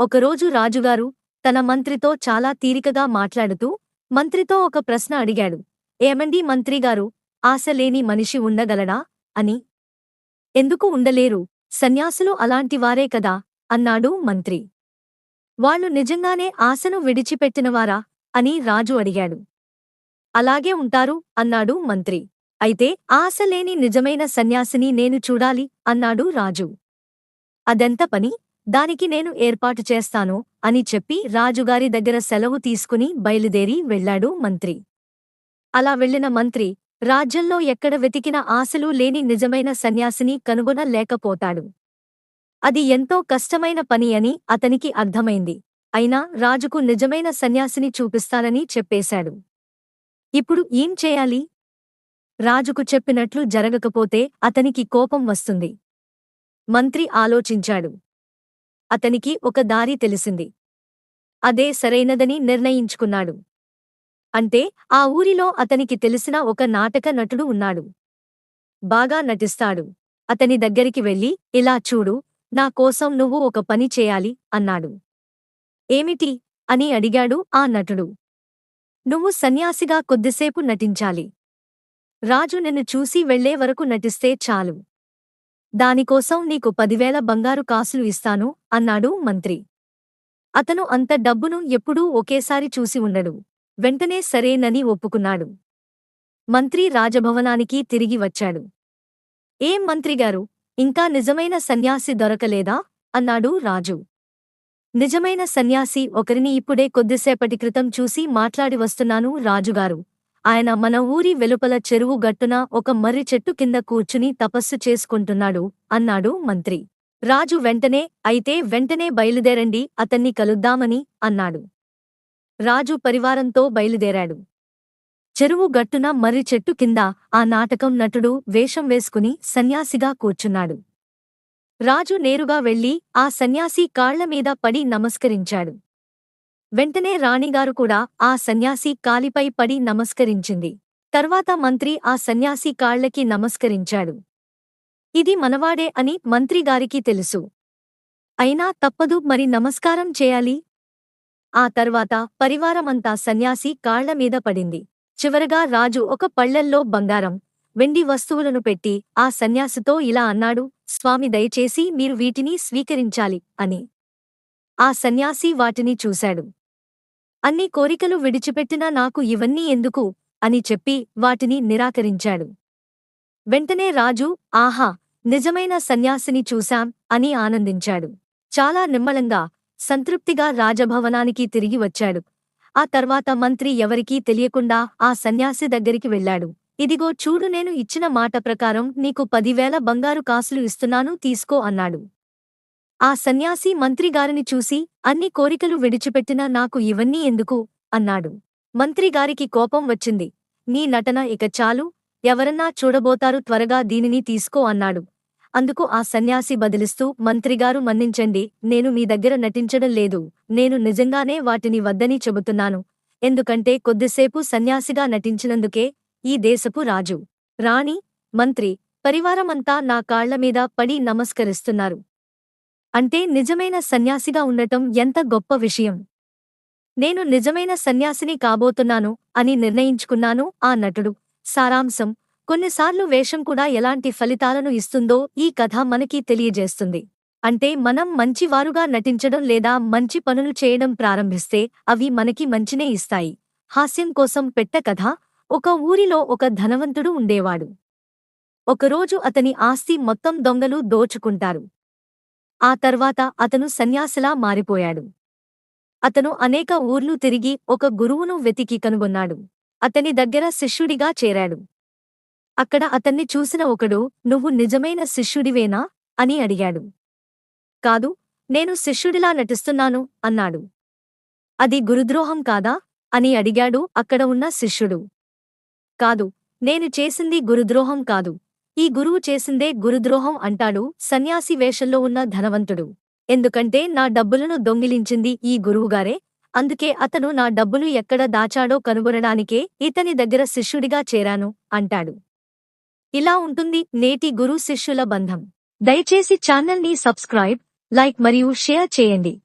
ఒకరోజు రాజుగారు తన మంత్రితో చాలా తీరికగా మాట్లాడుతూ మంత్రితో ఒక ప్రశ్న అడిగాడు. ఏమండి మంత్రిగారు? ఆశలేని మనిషి ఉండగలడా? అని. ఎందుకు ఉండలేరు? సన్యాసులు అలాంటివారే కదా? అన్నాడు మంత్రి. వాళ్ళు నిజంగానే ఆశను విడిచిపెట్టినవారా? అని రాజు అడిగాడు. అలాగే ఉంటారు అన్నాడు మంత్రి. అయితే ఆశలేని నిజమైన సన్యాసిని నేను చూడాలి అన్నాడు రాజు. అదెంత పని? దానికి నేను ఏర్పాటు చేస్తాను అని చెప్పి రాజుగారి దగ్గర సెలవు తీసుకుని బయలుదేరి వెళ్ళాడు మంత్రి. అలా వెళ్ళిన మంత్రి రాజ్యంలో ఎక్కడ వెతికిన ఆశలు లేని నిజమైన సన్యాసిని కనుగొనలేకపోతాడు. అది ఎంతో కష్టమైన పని అని అతనికి అర్థమైంది. అయినా రాజుకు నిజమైన సన్యాసిని చూపిస్తానని చెప్పేశాడు. ఇప్పుడు ఏం చేయాలి? రాజుకు చెప్పినట్లు జరగకపోతే అతనికి కోపం వస్తుంది. మంత్రి ఆలోచించాడు. అతనికి ఒక దారి తెలిసింది. అదే సరైనదని నిర్ణయించుకున్నాడు. అంటే ఆ ఊరిలో అతనికి తెలిసిన ఒక నాటక నటుడు ఉన్నాడు. బాగా నటిస్తాడు. అతని దగ్గరికి వెళ్ళి ఇలా చూడు నా కోసం నువ్వు ఒక పని చేయాలి అన్నాడు. ఏమిటి? అని అడిగాడు ఆ నటుడు. నువ్వు సన్యాసిగా కొద్దిసేపు నటించాలి. రాజు నిన్ను చూసి వెళ్ళే వరకు నటిస్తే చాలు. దానికోసం నీకు పదివేల బంగారు కాసులు ఇస్తాను అన్నాడు మంత్రి. అతను అంత డబ్బును ఎప్పుడూ ఒకేసారి చూసి ఉండడు. వెంటనే సరేనని ఒప్పుకున్నాడు. మంత్రి రాజభవనానికి తిరిగి వచ్చాడు. ఏం మంత్రిగారు ఇంకా నిజమైన సన్యాసి దొరకలేదా అన్నాడు రాజు. నిజమైన సన్యాసి ఒకరిని ఇప్పుడే కొద్దిసేపటి క్రితం చూసి మాట్లాడి వస్తున్నాను రాజుగారు. ఆయన మన ఊరి వెలుపల చెరువు గట్టున ఒక మర్రి చెట్టు కింద కూర్చుని తపస్సు చేసుకుంటున్నాడు అన్నాడు మంత్రి. రాజు వెంటనే అయితే వెంటనే బయలుదేరండి అతన్ని కలుద్దామని అన్నాడు. రాజు పరివారంతో బయలుదేరాడు. చెరువు గట్టున మర్రి చెట్టు కింద ఆ నాటకం నటుడు వేషం వేసుకుని సన్యాసిగా కూర్చున్నాడు. రాజు నేరుగా వెళ్ళి ఆ సన్యాసి కాళ్ళమీద పడి నమస్కరించాడు. వెంటనే రాణిగారు కూడా ఆ సన్యాసి కాలిపై పడి నమస్కరించింది. తర్వాత మంత్రి ఆ సన్యాసి కాళ్ళకి నమస్కరించాడు. ఇది మనవాడే అని మంత్రిగారికి తెలుసు. అయినా తప్పదు మరి నమస్కారం చేయాలి? ఆ తర్వాత పరివారమంతా సన్యాసి కాళ్ళమీద పడింది. చివరగా రాజు ఒక పళ్ళల్లో బంగారం వెండి వస్తువులను పెట్టి ఆ సన్యాసితో ఇలా అన్నాడు స్వామి దయచేసి మీరు వీటిని స్వీకరించాలి అని. ఆ సన్యాసి వాటిని చూశాడు. అన్ని కోరికలు విడిచిపెట్టినా నాకు ఇవన్నీ ఎందుకు? అని చెప్పి వాటిని నిరాకరించాడు. వెంటనే రాజు ఆహా నిజమైన సన్యాసిని చూశాం అని ఆనందించాడు. చాలా నిమ్మలంగా సంతృప్తిగా రాజభవనానికి తిరిగి వచ్చాడు. ఆ తర్వాత మంత్రి ఎవరికీ తెలియకుండా ఆ సన్యాసి దగ్గరికి వెళ్ళాడు. ఇదిగో చూడు నేను ఇచ్చిన మాట ప్రకారం నీకు పదివేల బంగారు కాసులు ఇస్తున్నాను తీసుకో అన్నాడు. ఆ సన్యాసి మంత్రిగారిని చూసి అన్ని కోరికలు విడిచిపెట్టినా నాకు ఇవన్నీ ఎందుకు అన్నాడు. మంత్రిగారికి కోపం వచ్చింది. నీ నటన ఇక చాలు. ఎవరన్నా చూడబోతారు త్వరగా దీనిని తీసుకో అన్నాడు. అందుకు ఆ సన్యాసి బదిలిస్తూ మంత్రిగారు మన్నించండి. నేను మీ దగ్గర నటించడం లేదు. నేను నిజంగానే వాటిని వద్దని చెబుతున్నాను. ఎందుకంటే కొద్దిసేపు సన్యాసిగా నటించినందుకే ఈ దేశపు రాజు. రాణి మంత్రి పరివారమంతా నా కాళ్ళమీద పడి నమస్కరిస్తున్నారు. అంటే నిజమైన సన్యాసిగా ఉండటం ఎంత గొప్ప విషయం. నేను నిజమైన సన్యాసిని కాబోతున్నాను అని నిర్ణయించుకున్నాను ఆ నటుడు. సారాంశం కొన్నిసార్లు వేషం కూడా ఎలాంటి ఫలితాలను ఇస్తుందో ఈ కథ మనకి తెలియజేస్తుంది. అంటే మనం మంచివారుగా నటించడం లేదా మంచి పనులు చేయడం ప్రారంభిస్తే అవి మనకి మంచినే ఇస్తాయి. హాస్యం కోసం పెట్ట కథ ఒక ఊరిలో ఒక ధనవంతుడు ఉండేవాడు. ఒకరోజు అతని ఆస్తి మొత్తం దొంగలు దోచుకుంటారు. ఆ తర్వాత అతను సన్యాసిలా మారిపోయాడు. అతను అనేక ఊర్లు తిరిగి ఒక గురువును వెతికి కనుగొన్నాడు. అతని దగ్గర శిష్యుడిగా చేరాడు. అక్కడ అతన్ని చూసిన ఒకడు నువ్వు నిజమైన శిష్యుడివేనా? అని అడిగాడు. కాదు నేను శిష్యుడిలా నటిస్తున్నాను అన్నాడు. అది గురుద్రోహం కాదా? అని అడిగాడు అక్కడ ఉన్న శిష్యుడు. కాదు నేను చేసింది గురుద్రోహం కాదు. ఈ గురువు చేసిందే గురుద్రోహం అంటాడు సన్యాసి వేషంలో ఉన్న ధనవంతుడు. ఎందుకంటే నా డబ్బులను దొంగిలించింది ఈ గురువుగారే అందుకే అతను నా డబ్బులు ఎక్కడ దాచాడో కనుగొనడానికే ఇతని దగ్గర శిష్యుడిగా చేరాను అంటాడు. ఇలా ఉంటుంది నేటి గురు శిష్యుల బంధం. దయచేసి ఛానల్ని సబ్స్క్రైబ్ లైక్ మరియు షేర్ చేయండి.